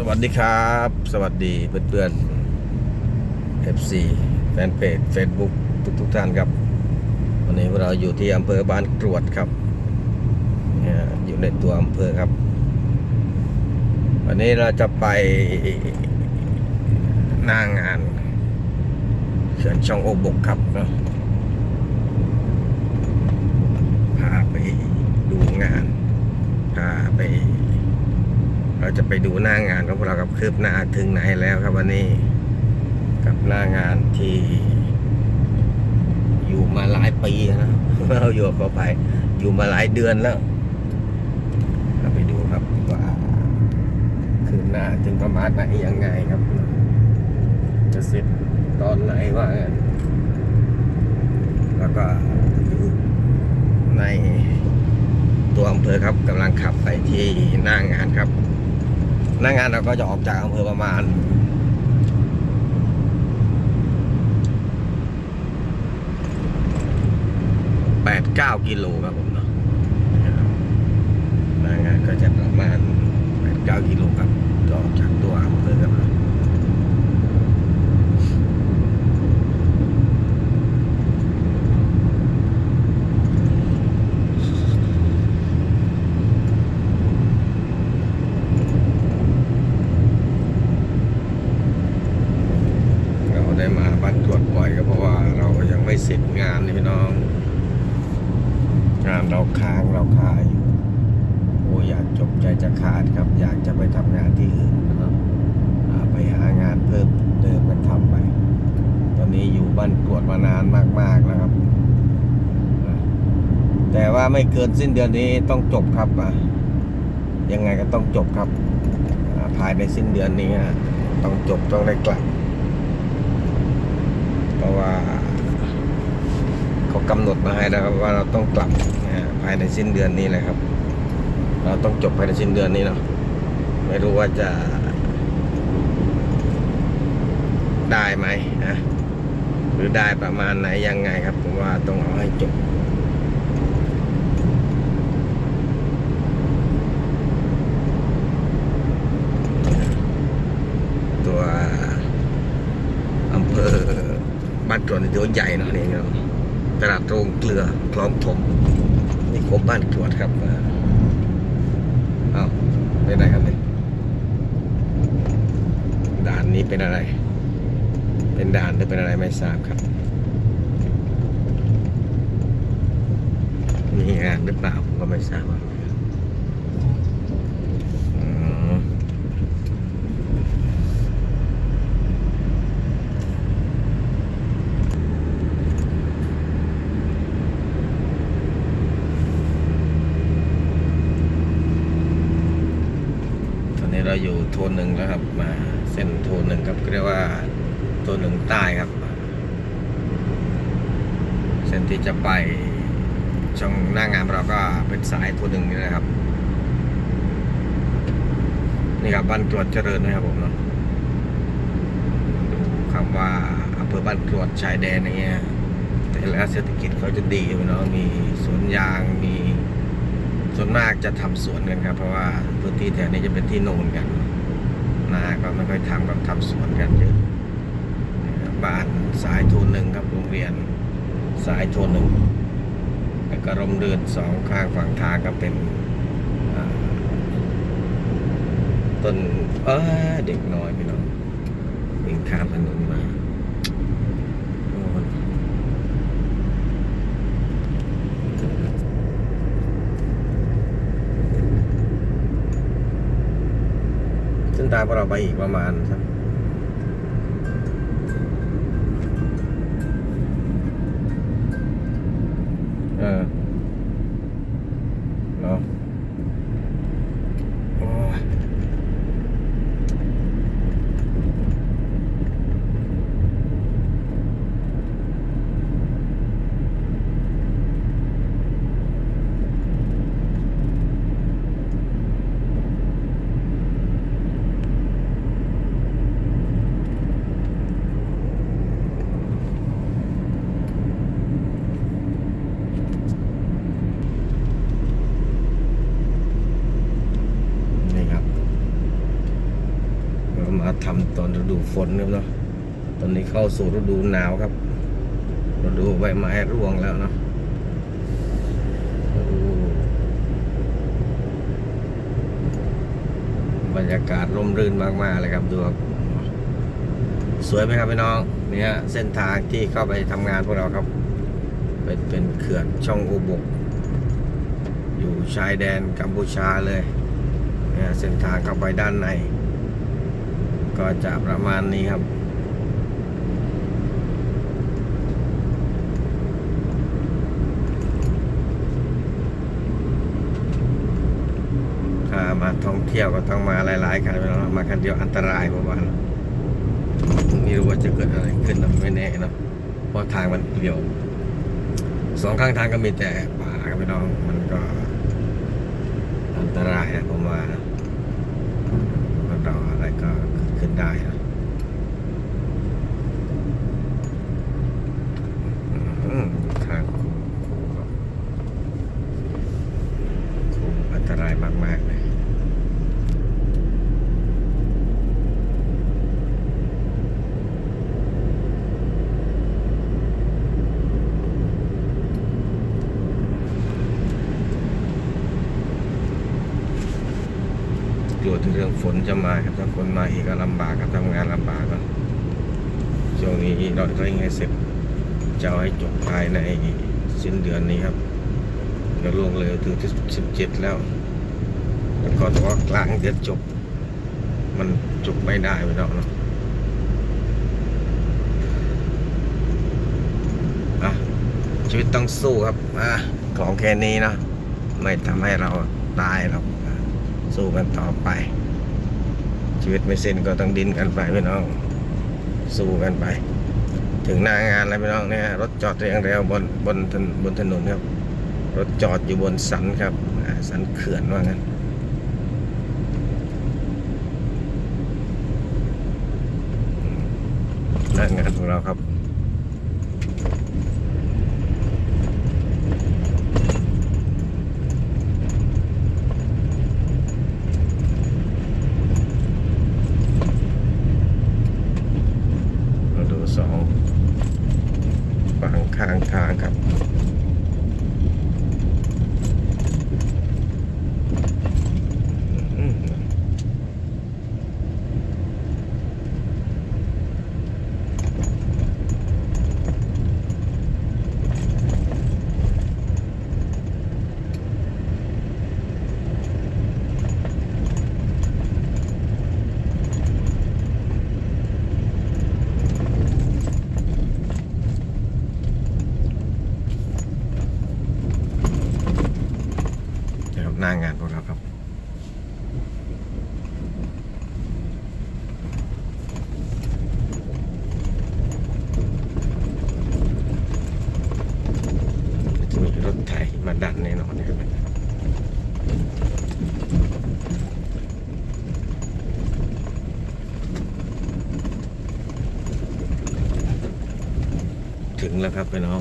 สวัสดีครับ สวัสดีเพื่อนๆ FC แฟนเพจ Facebook ทุกทุกๆท่านครับ วันนี้เราอยู่ที่อำเภอบ้านกรวดครับ อยู่ในตัวอำเภอครับ วันนี้เราจะไปหน้างานเขื่อนช่องโอบกครับเนาะพาไปดูงานพาไป เราจะไปดูหน้างานของพวกเรากับคืบหน้าถึงไหนแล้วครับวันนี้กับหน้างานที่อยู่มาหลายปีนะเราอยู่กับไปอยู่มาหลายเดือนแล้วเราไปดูครับว่าคืบหน้าถึงประมาณไหนยังไงครับ จะเสร็จตอนไหนว่าแล้วก็อยู่ในตัวอำเภอครับกำลังขับไปที่หน้างานครับ หน้างานเราก็จะออกจากอำเภอประมาณแปดเก้ากิโลครับผมเนาะหน้างานก็จะประมาณแปดเก้ากิโลครับจะออกจากตัวอำเภอครับเนาะเราได้มาบ้านตรวจบ่อยก็เพราะว่า เรายังไม่เสร็จงานนี่พี่น้อง งานเราค้างเราคาอยู่โอ้อยากจบใจจะขาดครับ อยากจะไปทำงานที่อื่นนะครับไปหางานเพิ่มเติมกันทำไป ตอนนี้อยู่บ้านกวดมานานมากๆแล้วครับ แต่ว่าไม่เกินสิ้นเดือนนี้ต้องจบครับอะยังไงก็ต้องจบครับอ่าภายในสิ้นเดือนนี้ต้องจบต้องได้กลับเพราะว่า เขากำหนดมาให้แล้วครับว่าเราต้องกลับนะภายในสิ้นเดือนนี้เลยครับ เราต้องจบภายในสิ้นเดือนนี้เนาะไม่รู้ว่าจะได้ไหมนะหรือได้ประมาณไหนยังไงครับ ผมว่าต้องเอาให้จบ ตัวอำเภอบ้านกรวดนี่ถือว่าใหญ่เนาะนี่เนาะ ตลาดโรือคลองถมนี่ครบบ้านตรวดครับอ่าเอ้าเป็นอะไรครับเนี่ยด่านนี้เป็นอะไร เป็นด่านหรือเป็นอะไรไม่ทราบครับมีงานหรือเปล่าผมก็ไม่ทราบว่าอืม ตอนนี้เราอยู่ โทนหนึ่งแล้วครับ มาเส้นโทนหนึ่งครับเรียกว่าโทนหนึ่งใต้ครับ เส้นที่จะไปช่องหน้างานเราก็เป็นสายโทนหนึ่งนี่นะครับ นี่ครับบ้านกรวดเจริญนะครับผมเนาะดูคำว่าอำเภอบ้านกรวดชายแดนอย่างเงี้ยแต่แล้วเศรษฐกิจเขาจะดีครับพี่น้องมีสวนยางมีส่วนมากจะทำสวนกันครับ เพราะว่าพื้นที่แถวนี้จะเป็นที่โนนกัน นาก็ไม่ค่อยทำกับทำสวนกันเยอะบ้านสายทูนหนึ่งครับโรงเรียนสายทูนหนึ่งแล้วก็ร่มรื่นสองข้างฝั่งทางก็เป็นต้นเออเด็กน้อยพี่น้องวิ่งข้ามถนนมาโอ้ย ซึ่งตามพวกเราไปอีกประมาณสัก ทำตอนฤดูฝนครับเนาะตอนนี้เข้าสู่ฤดูหนาวครับฤดูใบไม้ร่วงแล้วเนาะบรรยากาศร่มรื่นมากๆเลยครับดูครับสวยไหมครับพี่น้องเนี่ยเส้นทางที่เข้าไปทำงานพวกเราครับ เป็นเป็นเขื่อนช่องอุบก อยู่ชายแดนกัมพูชาเลยเนี่ยเส้นทางเข้าไปด้านใน ก็จะประมาณนี้ครับามาท่องเที่ยวก็ต้องมาหลายๆคันไปแล้วมาคันเดียวอันตรายเพระว่าไม่รู้ว่าจะเกิดอะไรขึ้นนะไม่แน่เนาะเพราะทางมันเปลี่ยวสองข้างทางก็มีแต่ป่าครับพี่น้องมันก็อันตรายนะผมว่านะมันเราอะไรก็ ขึ้นได้นะอืมทางคูคูครับคูอันตรายมากๆเลย กลัวที่เรื่อง ฝนจะมาครับถ้าฝนมาอีกก็ลำบากครับทำงานลำบากครับช่วงนี้เราเร่งให้เสร็จจะเอาให้จบภายในสิ้นเดือนนี้ครับเดี๋ยวล่วงเลยถึงที่สิบเจ็ดแล้วแล้วก็แต่ว่ากลางเดือนจบ มันจบไม่ได้ไปแล้วเนาะชีวิตต้องสู้ครับอของแค่นี้เนาะไม่ทำให้เราตายหรอกสู้กันต่อไป ชีวิตไม่สิ้นก็ต้องดิ้นกันไปพี่น้อง สู้กันไป ถึงหน้างานแล้วพี่น้องเนี่ยรถจอดเรียงแถวบนบนบนถนนครับ รถจอดอยู่บนสันครับสันเขื่อนว่างั้นหน้างานของเราครับ มาดูสองฝั่งข้างทางครับ อืมนะครับหน้างานพวกเราครับ จะมีรถไถมาดันแน่นอนนะครับ ถึงแล้วครับพี่น้อง